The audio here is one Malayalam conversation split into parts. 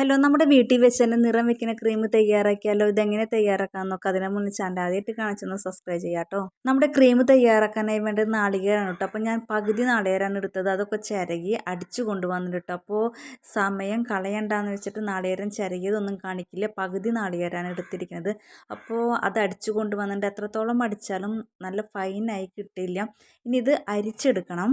ഹലോ നമ്മുടെ വീട്ടിൽ വെച്ച് തന്നെ നിറം വെക്കുന്ന ക്രീം തയ്യാറാക്കിയാലോ? ഇതെങ്ങനെ തയ്യാറാക്കാം നോക്കാം അതിനെ മുന്നിൽ ചാന്റെ ആദ്യമായിട്ട് കാണിച്ചൊന്ന് സബ്സ്ക്രൈബ് ചെയ്യാം കേട്ടോ നമ്മുടെ ക്രീം തയ്യാറാക്കാനായി വേണ്ടത് നാളികേരാണ് കേട്ടോ അപ്പോൾ ഞാൻ പകുതി നാളികേരാണ് എടുത്തത്. അതൊക്കെ ചിരകി അടിച്ചു കൊണ്ടുവന്നിട്ട് അപ്പോൾ സമയം കളയണ്ടെന്ന് വെച്ചിട്ട് നാളികേരം ചിരകിയതൊന്നും കാണിക്കില്ല. പകുതി നാളികേരാണ് എടുത്തിരിക്കുന്നത്. അപ്പോൾ അത് അടിച്ചു കൊണ്ടുവന്നിട്ട് എത്രത്തോളം അടിച്ചാലും നല്ല ഫൈനായി കിട്ടില്ല. ഇനി ഇത് അരിച്ചെടുക്കണം.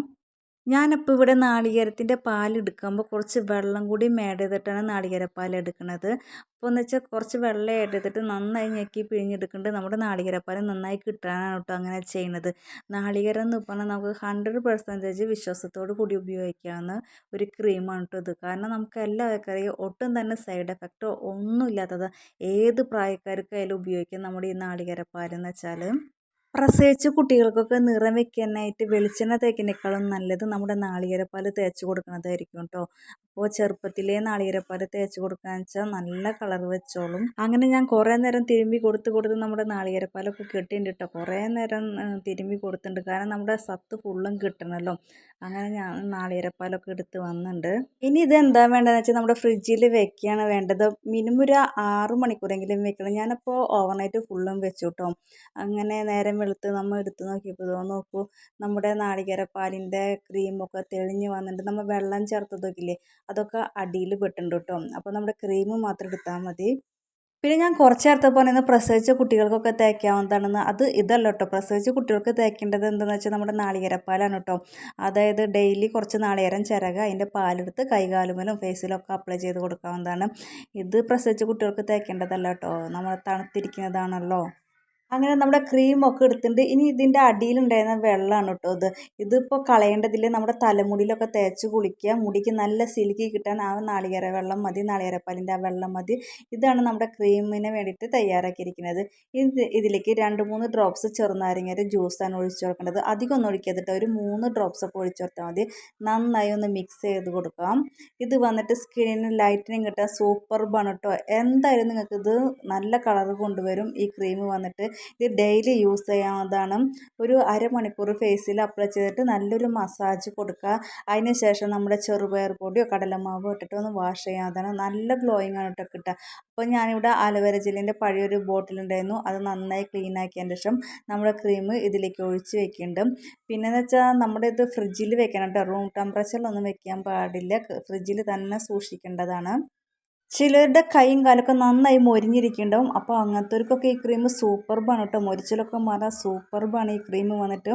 ഞാനപ്പോൾ ഇവിടെ നാളികേരത്തിന്റെ പാലെടുക്കുമ്പോൾ കുറച്ച് വെള്ളം കൂടി ആഡ് ചെയ്തിട്ടാണ് നാളികേരപ്പാൽ എടുക്കുന്നത് അപ്പോൾ എന്ന് വെച്ചാൽ കുറച്ച് വെള്ളം ആഡ് നന്നായി ഞെക്കി പിഴിഞ്ഞെടുക്കേണ്ടത് നമ്മുടെ നാളികേരപ്പാൽ നന്നായി കിട്ടാനാണ് കേട്ടോ അങ്ങനെ ചെയ്യുന്നത് നാളികേരം എന്ന് പറഞ്ഞാൽ നമുക്ക് ഹൺഡ്രഡ് പെർസെന്റേജ് വിശ്വാസത്തോട് കൂടി ഉപയോഗിക്കാവുന്ന ഒരു ക്രീമാണ് കേട്ടോ ഇത്. കാരണം നമുക്ക് എല്ലാവർക്കും ഒട്ടും തന്നെ സൈഡ് എഫക്റ്റോ ഒന്നും ഇല്ലാത്തത് ഏത് പ്രായക്കാർക്കായാലും ഉപയോഗിക്കാം നമ്മുടെ ഈ നാളികേരപ്പാൽ എന്ന് വെച്ചാൽ പ്രസവിച്ച കുട്ടികൾക്കൊക്കെ നിറം വെക്കാനായിട്ട് വെളിച്ചെണ്ണ തേക്കുന്നതിനേക്കാളും നല്ലത് നമ്മുടെ നാളികേരപ്പാൽ തേച്ച് കൊടുക്കുന്നതായിരിക്കും കേട്ടോ അപ്പോൾ ചെറുപ്പത്തിലേ നാളികേരപ്പാൽ തേച്ച് കൊടുക്കാന്ന് വെച്ചാൽ നല്ല കളർ വെച്ചോളും. അങ്ങനെ ഞാൻ കുറേ നേരം തിരുമ്പി കൊടുത്ത് കൊടുത്ത് നമ്മുടെ നാളികേരപ്പാലൊക്കെ കിട്ടിയിട്ടുണ്ട് കേട്ടോ കുറേ നേരം തിരുമ്പി കൊടുത്തിട്ടുണ്ട് കാരണം നമ്മുടെ സത്ത് ഫുള്ളും കിട്ടണമല്ലോ അങ്ങനെ ഞാൻ നാളികേരപ്പാലൊക്കെ എടുത്ത് വന്നിട്ടുണ്ട് ഇനി ഇത് എന്താ വേണ്ടതെന്ന് വെച്ചാൽ നമ്മുടെ ഫ്രിഡ്ജിൽ വെക്കുകയാണ് വേണ്ടത്. മിനിമം ഒരു ആറ് മണിക്കൂറെങ്കിലും വെക്കണം. ഞാനപ്പോൾ ഓവർനൈറ്റ് ഫുള്ളും വെച്ചു കേട്ടോ അങ്ങനെ നേരം വെളുത്ത് നമ്മൾ എടുത്ത് നോക്കിയപ്പോൾ നോക്കൂ. നമ്മുടെ നാളികേരപ്പാലിന്റെ ക്രീമൊക്കെ തെളിഞ്ഞ് വന്നിട്ടുണ്ട് നമ്മൾ വെള്ളം ചേർത്തതൊക്കെ അതൊക്കെ അടിയിൽ പെട്ടുണ്ട് കേട്ടോ അപ്പോൾ നമ്മുടെ ക്രീം മാത്രം എടുത്താൽ മതി. പിന്നെ ഞാൻ കുറച്ച് നേരത്തെ പറയുന്നത് പ്രസവിച്ച കുട്ടികൾക്കൊക്കെ തേക്കാവുന്നതാണെന്ന് അത് ഇതല്ല കേട്ടോ പ്രസവിച്ച കുട്ടികൾക്ക് തേക്കേണ്ടത് എന്താണെന്ന് വെച്ചാൽ നമ്മുടെ നാളികേരപ്പാലാണ് കേട്ടോ അതായത് ഡെയിലി കുറച്ച് നാളികേരം ചിരക അതിന്റെ പാലെടുത്ത് കൈകാലുമലും ഫേസിലൊക്കെ അപ്ലൈ ചെയ്ത് കൊടുക്കാവുന്നതാണ്. ഇത് പ്രസവിച്ച കുട്ടികൾക്ക് തേക്കേണ്ടതല്ല കേട്ടോ നമ്മൾ തണുത്തിരിക്കുന്നതാണല്ലോ. അങ്ങനെ നമ്മുടെ ക്രീമൊക്കെ എടുത്തിട്ടുണ്ട്. ഇനി ഇതിന്റെ അടിയിലുണ്ടായിരുന്ന വെള്ളമാണ് കേട്ടോ ഇത്. ഇതിപ്പോൾ കളയേണ്ടതില്ല. നമ്മുടെ തലമുടിയിലൊക്കെ തേച്ച് കുളിക്കുക. മുടിക്ക് നല്ല സിൽക്കി കിട്ടാൻ ആ നാളികേര വെള്ളം മതി. നാളികേരപ്പാലിന്റെ ആ വെള്ളം മതി. ഇതാണ് നമ്മുടെ ക്രീമിന് വേണ്ടിയിട്ട് തയ്യാറാക്കിയിരിക്കുന്നത്. ഇത് ഇതിലേക്ക് രണ്ട് മൂന്ന് ഡ്രോപ്സ് ചെറുനാരങ്ങയുടെ ജ്യൂസാണ് ഒഴിച്ചു കൊടുക്കേണ്ടത്. അധികം ഒന്നും ഒഴിക്കാതിട്ട് ഒരു മൂന്ന് ഡ്രോപ്സ് ഒക്കെ ഒഴിച്ചു കൊടുത്താൽ മതി. നന്നായി ഒന്ന് മിക്സ് ചെയ്ത് കൊടുക്കാം. ഇത് വന്നിട്ട് സ്കിന്നിന് ലൈറ്റനിങ് കിട്ടാൻ സൂപ്പർ ബണ് കേട്ടോ. എന്തായാലും നിങ്ങൾക്ക് ഇത് നല്ല കളർ കൊണ്ടുവരും. ഈ ക്രീം വന്നിട്ട് ഇത് ഡെയിലി യൂസ് ചെയ്യാവുന്നതാണ്. ഒരു അരമണിക്കൂർ ഫേസിൽ അപ്ലൈ ചെയ്തിട്ട് നല്ലൊരു മസാജ് കൊടുക്കുക. അതിന് ശേഷം നമ്മുടെ ചെറുപയർ പൊടിയോ കടലമാവോ ഇട്ടിട്ട് ഒന്ന് വാഷ് ചെയ്യാവുന്നതാണ്. നല്ല ഗ്ലോയിങ് ആണ് കേട്ടോ കിട്ടുക. അപ്പോൾ ഞാനിവിടെ അലോവേര ജെല്ലിന്റെ പഴയൊരു ബോട്ടിലുണ്ടായിരുന്നു അത് നന്നായി ക്ലീൻ ആക്കിയതിന് ശേഷം നമ്മുടെ ക്രീം ഇതിലേക്ക് ഒഴിച്ച് വെക്കുന്നുണ്ട്. പിന്നെന്ന് വെച്ചാൽ നമ്മുടെ ഇത് ഫ്രിഡ്ജിൽ വെക്കണം കേട്ടോ റൂം ടെമ്പറേച്ചറിലൊന്നും വെക്കാൻ പാടില്ല. ഫ്രിഡ്ജിൽ തന്നെ സൂക്ഷിക്കേണ്ടതാണ്. ചിലരുടെ കൈയും കാലൊക്കെ നന്നായി മൊരിഞ്ഞിരിക്കുന്നുണ്ടാവും. അപ്പോൾ അങ്ങനത്തെവർക്കൊക്കെ ഈ ക്രീം സൂപ്പർബാണ് കേട്ടോ. മൊരിച്ചിലൊക്കെ മാറാൻ സൂപ്പർബാണ് ഈ ക്രീം വന്നിട്ട്.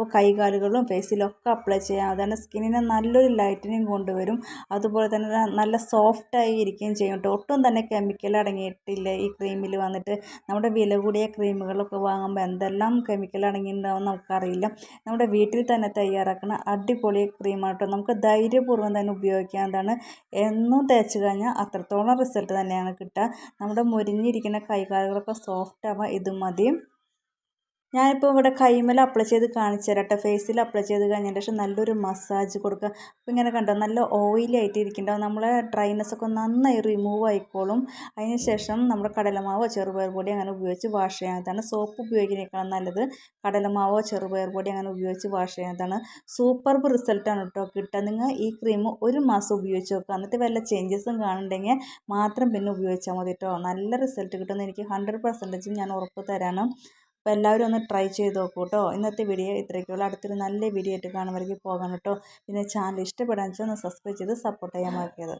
അപ്പോൾ കൈകാലുകളും ഫേസിലൊക്കെ അപ്ലൈ ചെയ്യാം. അതാണ് സ്കിന്നിന് നല്ലൊരു ലൈറ്റനിങ് കൊണ്ടുവരും. അതുപോലെ തന്നെ നല്ല സോഫ്റ്റായി ഇരിക്കുകയും ചെയ്യും കേട്ടോ. ഒട്ടും തന്നെ കെമിക്കൽ അടങ്ങിയിട്ടില്ല ഈ ക്രീമിൽ വന്നിട്ട്. നമ്മുടെ വില കൂടിയ ക്രീമുകളൊക്കെ വാങ്ങുമ്പോൾ എന്തെല്ലാം കെമിക്കൽ അടങ്ങിയിട്ടുണ്ടാവും നമുക്കറിയില്ല. നമ്മുടെ വീട്ടിൽ തന്നെ തയ്യാറാക്കുന്ന അടിപൊളി ക്രീമാണ് കേട്ടോ. നമുക്ക് ധൈര്യപൂർവം തന്നെ ഉപയോഗിക്കാവുന്നതാണ് എന്നും തേച്ച് കഴിഞ്ഞാൽ അത്രത്തോളം റിസൾട്ട് തന്നെയാണ് കിട്ടുക. നമ്മുടെ മുരിഞ്ഞിരിക്കുന്ന കൈകാലുകളൊക്കെ സോഫ്റ്റ് ആവാൻ ഇത് മതി. ഞാനിപ്പോൾ ഇവിടെ കൈമേൽ അപ്ലൈ ചെയ്ത് കാണിച്ചു തരാം കേട്ടോ ഫേസിൽ അപ്ലൈ ചെയ്ത് കഴിഞ്ഞതിന് ശേഷം നല്ലൊരു മസാജ് കൊടുക്കുക. അപ്പോൾ ഇങ്ങനെ കണ്ടോ നല്ല ഓയിലി ആയിട്ട് ഇരിക്കുന്നുണ്ടാവും നമ്മളെ ഡ്രൈനെസ് ഒക്കെ നന്നായി റിമൂവ് ആയിക്കോളും. അതിന് ശേഷം നമ്മുടെ കടലമാവോ ചെറുപയർ പൊടി അങ്ങനെ ഉപയോഗിച്ച് വാഷ് ചെയ്യാത്തതാണ് സോപ്പ് ഉപയോഗിക്കുന്നതിനേക്കാളും നല്ലത് കടലമാവോ ചെറുപയർ പൊടി അങ്ങനെ ഉപയോഗിച്ച് വാഷ് ചെയ്യാത്തതാണ് സൂപ്പർബ് റിസൾട്ടാണ് കേട്ടോ കിട്ടുക. നിങ്ങൾ ഈ ക്രീം ഒരു മാസം ഉപയോഗിച്ച് നോക്കുക. എന്നിട്ട് വല്ല ചേഞ്ചസും കാണുന്നുണ്ടെങ്കിൽ മാത്രം പിന്നെ ഉപയോഗിച്ചാൽ മതി കേട്ടോ. നല്ല റിസൾട്ട് കിട്ടുമെന്ന് എനിക്ക് ഹൺഡ്രഡ് പെർസെന്റേജും ഞാൻ ഉറപ്പ് തരാനും അപ്പോൾ എല്ലാവരും ഒന്ന് ട്രൈ ചെയ്ത് നോക്കൂ കേട്ടോ. ഇന്നത്തെ വീഡിയോ ഇത്രയൊക്കെയുള്ളൂ. അടുത്തൊരു നല്ല വീഡിയോ ആയിട്ട് കാണുമ്പോഴേക്കും പോകാൻ കേട്ടോ. പിന്നെ ചാനൽ ഇഷ്ടപ്പെടാൻ വെച്ചാൽ ഒന്ന് സബ്സ്ക്രൈബ് ചെയ്ത് സപ്പോർട്ട് ചെയ്യാൻ മറക്കരുത്.